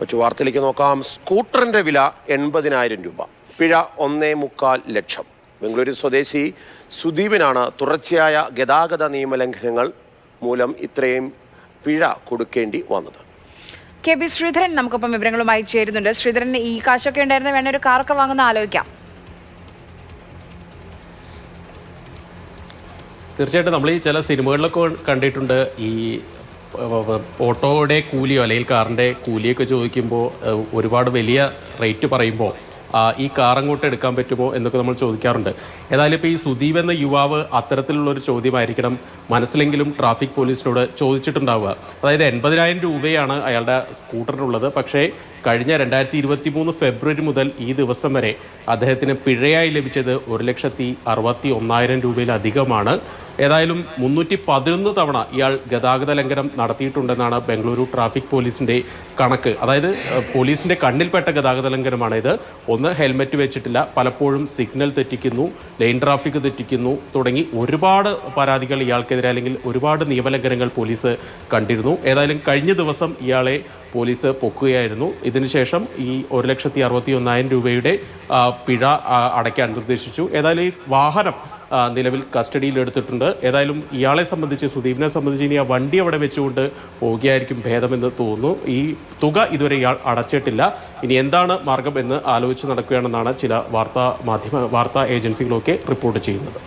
മറ്റു വാർത്തയിലേക്ക് നോക്കാം. സ്കൂട്ടറിന്റെ വില എൺപതിനായിരം രൂപ. പിഴ ഒന്നേ മുക്കാൽ ലക്ഷം. ബംഗളൂരു സ്വദേശി സുദീപിനാണ് തുടർച്ചയായ ഗതാഗത നിയമലംഘനങ്ങൾ മൂലം ഇത്രയും പിഴ കൊടുക്കേണ്ടി വന്നത്. കെ ബി ശ്രീധരൻ നമുക്കിപ്പം വിവരങ്ങളുമായി ചേരുന്നുണ്ട്. ശ്രീധരൻ ഈ കാശൊക്കെ ഉണ്ടായിരുന്ന വേണ ഒരു കാറൊക്കെ വാങ്ങുന്ന ആലോചിക്കാം. തീർച്ചയായിട്ടും നമ്മൾ ഈ ചില സിനിമകളിലൊക്കെ കണ്ടിട്ടുണ്ട്. ഈ ഓട്ടോയുടെ കൂലിയോ അല്ലെങ്കിൽ കാറിന്റെ കൂലിയൊക്കെ ചോദിക്കുമ്പോൾ ഒരുപാട് വലിയ റേറ്റ് പറയുമ്പോൾ ഈ കാർ അങ്ങോട്ട് എടുക്കാൻ പറ്റുമോ എന്നൊക്കെ നമ്മൾ ചോദിക്കാറുണ്ട്. ഏതായാലും ഇപ്പോൾ ഈ സുദീപ് എന്ന യുവാവ് അത്തരത്തിലുള്ള ഒരു ചോദ്യമായിരിക്കണം. മനസ്സിലെങ്കിലും ട്രാഫിക് പോലീസിനോട് ചോദിച്ചിട്ടുണ്ടാവുക. അതായത് എൺപതിനായിരം രൂപയാണ് അയാളുടെ സ്കൂട്ടറിനുള്ളത്. പക്ഷേ കഴിഞ്ഞ രണ്ടായിരത്തി ഇരുപത്തി മൂന്ന് ഫെബ്രുവരി മുതൽ ഈ ദിവസം വരെ അദ്ദേഹത്തിന് പിഴയായി ലഭിച്ചത് ഒരു ലക്ഷത്തി അറുപത്തി ഒന്നായിരം രൂപയിലധികമാണ്. ഏതായാലും മുന്നൂറ്റി പതിനൊന്ന് തവണ ഇയാൾ ഗതാഗത ലംഘനം നടത്തിയിട്ടുണ്ടെന്നാണ് ബംഗളൂരു ട്രാഫിക് പോലീസിന്റെ കണക്ക്. അതായത് പോലീസിന്റെ കണ്ണിൽപ്പെട്ട ഗതാഗത ലംഘനമാണ് ഇത്. ഒന്ന് ഹെൽമെറ്റ് വെച്ചിട്ടില്ല. പലപ്പോഴും സിഗ്നൽ തെറ്റിക്കുന്നു ലൈൻ ട്രാഫിക് തെറ്റിക്കുന്നു തുടങ്ങി ഒരുപാട് പരാതികൾ ഇയാൾക്കെതിരെ അല്ലെങ്കിൽ ഒരുപാട് നിയമലംഘനങ്ങൾ പോലീസ് കണ്ടിരുന്നു. ഏതായാലും കഴിഞ്ഞ ദിവസം ഇയാളെ പോലീസ് പൊക്കുകയായിരുന്നു. ഇതിനുശേഷം ഈ ഒരു ലക്ഷത്തി അറുപത്തി ഒന്നായിരം രൂപയുടെ പിഴ അടയ്ക്കാൻ നിർദ്ദേശിച്ചു. ഏതായാലും ഈ വാഹനം നിലവിൽ കസ്റ്റഡിയിൽ എടുത്തിട്ടുണ്ട് ഏതായാലും ഇയാളെ സംബന്ധിച്ച് സുദീപിനെ സംബന്ധിച്ച് ഇനി ആ വണ്ടി അവിടെ വെച്ചുകൊണ്ട് പോവുകയായിരിക്കും ഭേദമെന്ന് തോന്നുന്നു. ഈ തുക ഇതുവരെ ഇയാൾ അടച്ചിട്ടില്ല. ഇനി എന്താണ് മാർഗം എന്ന് ആലോചിച്ച് നടക്കുകയാണെന്നാണ് ചില വാർത്താ മാധ്യമ വാർത്താ ഏജൻസികളൊക്കെ റിപ്പോർട്ട് ചെയ്യുന്നത്.